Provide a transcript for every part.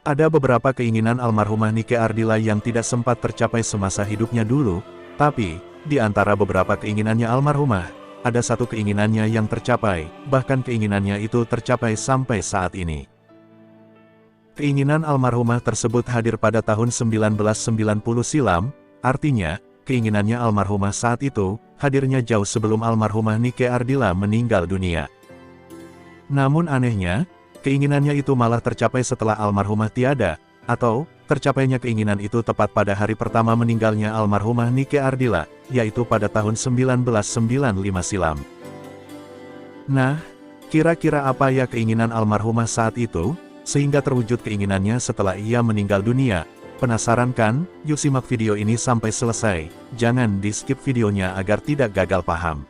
Ada beberapa keinginan almarhumah Nike Ardila yang tidak sempat tercapai semasa hidupnya dulu, tapi, di antara beberapa keinginannya almarhumah, ada satu keinginannya yang tercapai, bahkan keinginannya itu tercapai sampai saat ini. Keinginan almarhumah tersebut hadir pada tahun 1990 silam, artinya, keinginannya almarhumah saat itu, hadirnya jauh sebelum almarhumah Nike Ardila meninggal dunia. Namun anehnya, Keinginannya itu malah tercapai setelah almarhumah tiada, atau, tercapainya keinginan itu tepat pada hari pertama meninggalnya almarhumah Nike Ardila, yaitu pada tahun 1995 silam. Nah, kira-kira apa ya keinginan almarhumah saat itu, sehingga terwujud keinginannya setelah ia meninggal dunia? Penasaran kan? Yuk simak video ini sampai selesai, jangan di-skip videonya agar tidak gagal paham.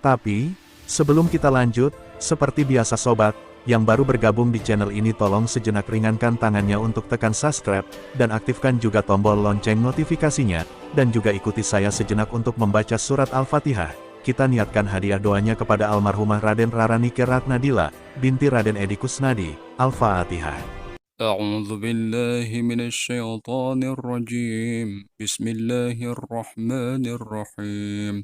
Tapi, sebelum kita lanjut, seperti biasa sobat, yang baru bergabung di channel ini tolong sejenak ringankan tangannya untuk tekan subscribe, dan aktifkan juga tombol lonceng notifikasinya, dan juga ikuti saya sejenak untuk membaca surat Al-Fatihah. Kita niatkan hadiah doanya kepada almarhumah Raden Rarani Keratnadila, binti Raden Edi Kusnadi, Al-Fatihah. أعوذ بالله من الشيطان الرجيم بسم الله الرحمن الرحيم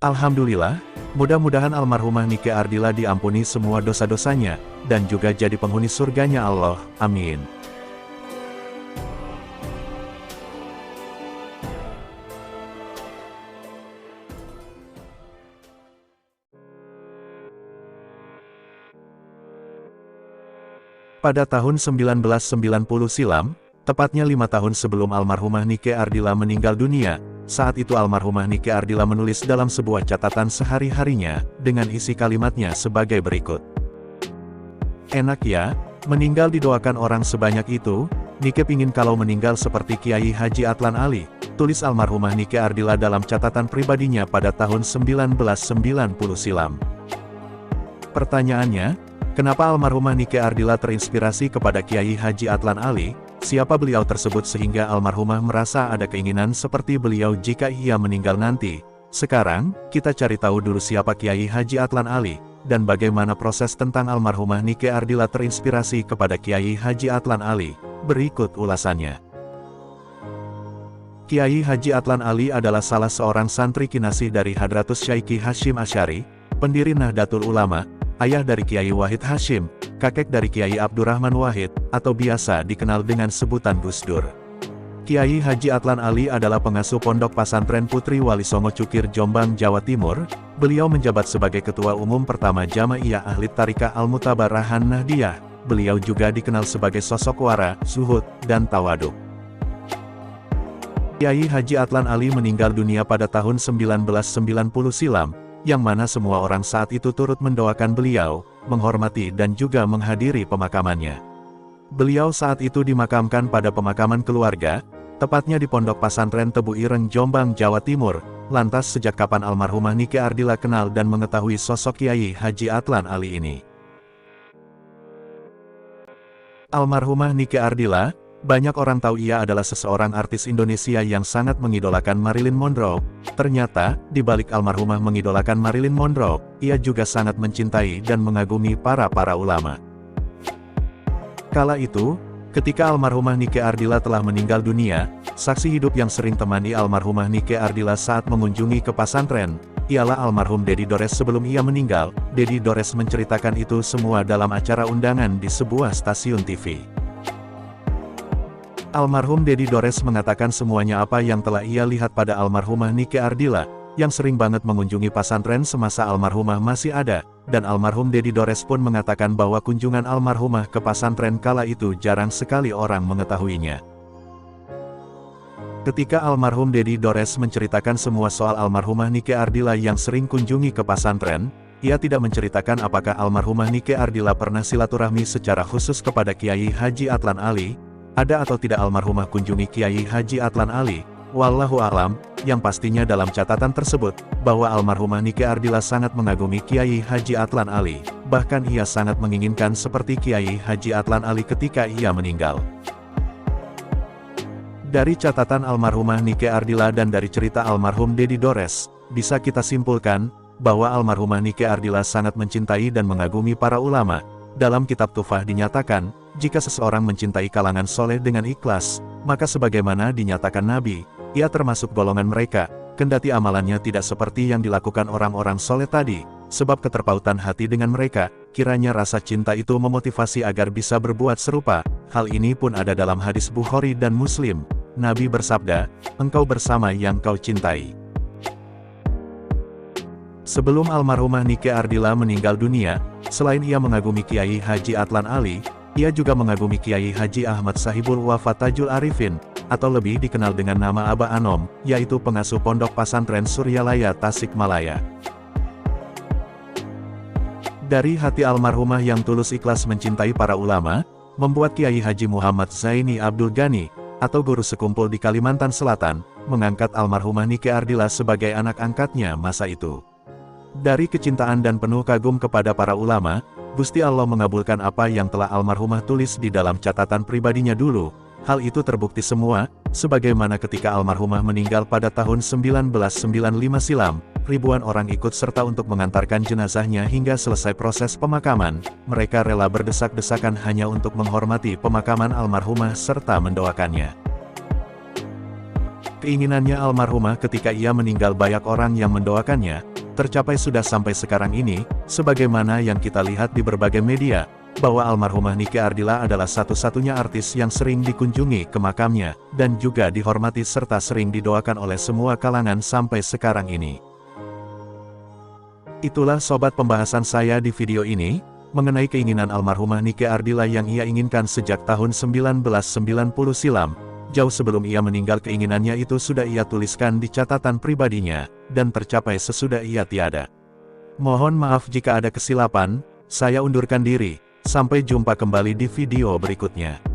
Alhamdulillah, mudah-mudahan almarhumah Nike Ardila diampuni semua dosa-dosanya, dan juga jadi penghuni surganya Allah, amin. Pada tahun 1990 silam, tepatnya lima tahun sebelum almarhumah Nike Ardila meninggal dunia, saat itu almarhumah Nike Ardila menulis dalam sebuah catatan sehari-harinya, dengan isi kalimatnya sebagai berikut. Enak ya, meninggal didoakan orang sebanyak itu, Nike pingin kalau meninggal seperti Kiai Haji Atlan Ali, tulis almarhumah Nike Ardila dalam catatan pribadinya pada tahun 1990 silam. Pertanyaannya, Kenapa almarhumah Nike Ardila terinspirasi kepada Kiai Haji Atlan Ali? Siapa beliau tersebut sehingga almarhumah merasa ada keinginan seperti beliau jika ia meninggal nanti? Sekarang, kita cari tahu dulu siapa Kiai Haji Atlan Ali, dan bagaimana proses tentang almarhumah Nike Ardila terinspirasi kepada Kiai Haji Atlan Ali. Berikut ulasannya. Kiai Haji Atlan Ali adalah salah seorang santri kinasih dari Hadratus Syaiki Hashim Asyari, pendiri Nahdlatul Ulama, ayah dari Kiai Wahid Hashim, kakek dari Kiai Abdurrahman Wahid, atau biasa dikenal dengan sebutan Gus Dur. Kiai Haji Atlan Ali adalah pengasuh Pondok Pasantren Putri Wali Songo Cukir Jombang, Jawa Timur. Beliau menjabat sebagai ketua umum pertama Jamaiyah Ahli Tarika Al-Mutabarahan Nahdiyah. Beliau juga dikenal sebagai sosok wara, suhud, dan tawaduk. Kiai Haji Atlan Ali meninggal dunia pada tahun 1990 silam, yang mana semua orang saat itu turut mendoakan beliau, menghormati dan juga menghadiri pemakamannya. Beliau saat itu dimakamkan pada pemakaman keluarga, tepatnya di Pondok Pasantren Tebu Ireng Jombang, Jawa Timur. Lantas sejak kapan almarhumah Nike Ardila kenal dan mengetahui sosok Kiai Haji Atlan Ali ini? Almarhumah Nike Ardila, banyak orang tahu ia adalah seseorang artis Indonesia yang sangat mengidolakan Marilyn Monroe. Ternyata, di balik almarhumah mengidolakan Marilyn Monroe, ia juga sangat mencintai dan mengagumi para-para ulama. Kala itu, ketika almarhumah Nike Ardila telah meninggal dunia, saksi hidup yang sering temani almarhumah Nike Ardila saat mengunjungi ke pasantren, ialah almarhum Dedi Dores sebelum ia meninggal. Dedi Dores menceritakan itu semua dalam acara undangan di sebuah stasiun TV. Almarhum Dedi Dores mengatakan semuanya apa yang telah ia lihat pada almarhumah Nike Ardila, yang sering banget mengunjungi pasantren semasa almarhumah masih ada, dan almarhum Dedi Dores pun mengatakan bahwa kunjungan almarhumah ke pasantren kala itu jarang sekali orang mengetahuinya. Ketika almarhum Dedi Dores menceritakan semua soal almarhumah Nike Ardila yang sering kunjungi ke pasantren, ia tidak menceritakan apakah almarhumah Nike Ardila pernah silaturahmi secara khusus kepada Kiai Haji Atlan Ali, ada atau tidak almarhumah kunjungi Kiai Haji Atlan Ali, Wallahu alam, yang pastinya dalam catatan tersebut, bahwa almarhumah Nike Ardila sangat mengagumi Kiai Haji Atlan Ali, bahkan ia sangat menginginkan seperti Kiai Haji Atlan Ali ketika ia meninggal. Dari catatan almarhumah Nike Ardila dan dari cerita almarhum Dedi Dores, bisa kita simpulkan, bahwa almarhumah Nike Ardila sangat mencintai dan mengagumi para ulama. Dalam kitab Tufah dinyatakan, jika seseorang mencintai kalangan soleh dengan ikhlas, maka sebagaimana dinyatakan Nabi, ia termasuk golongan mereka, kendati amalannya tidak seperti yang dilakukan orang-orang soleh tadi, sebab keterpautan hati dengan mereka, kiranya rasa cinta itu memotivasi agar bisa berbuat serupa. Hal ini pun ada dalam hadis Bukhari dan Muslim. Nabi bersabda, engkau bersama yang kau cintai. Sebelum almarhumah Nike Ardila meninggal dunia, selain ia mengagumi Kiai Haji Atlan Ali, ia juga mengagumi Kiai Haji Ahmad Sahibul Wafat Tajul Arifin, atau lebih dikenal dengan nama Aba Anom, yaitu pengasuh pondok pesantren Suryalaya Tasikmalaya. Dari hati almarhumah yang tulus ikhlas mencintai para ulama, membuat Kiai Haji Muhammad Zaini Abdul Ghani, atau guru sekumpul di Kalimantan Selatan, mengangkat almarhumah Nike Ardila sebagai anak angkatnya masa itu. Dari kecintaan dan penuh kagum kepada para ulama, Gusti Allah mengabulkan apa yang telah almarhumah tulis di dalam catatan pribadinya dulu, Hal itu terbukti semua, sebagaimana ketika almarhumah meninggal pada tahun 1995 silam, ribuan orang ikut serta untuk mengantarkan jenazahnya hingga selesai proses pemakaman, mereka rela berdesak-desakan hanya untuk menghormati pemakaman almarhumah serta mendoakannya. Keinginannya almarhumah ketika ia meninggal banyak orang yang mendoakannya, tercapai sudah sampai sekarang ini, sebagaimana yang kita lihat di berbagai media, bahwa almarhumah Nike Ardila adalah satu-satunya artis yang sering dikunjungi ke makamnya, dan juga dihormati serta sering didoakan oleh semua kalangan sampai sekarang ini. Itulah sobat pembahasan saya di video ini, mengenai keinginan almarhumah Nike Ardila yang ia inginkan sejak tahun 1990 silam, jauh sebelum ia meninggal keinginannya itu sudah ia tuliskan di catatan pribadinya, dan tercapai sesudah ia tiada. Mohon maaf jika ada kesilapan, saya undurkan diri. Sampai jumpa kembali di video berikutnya.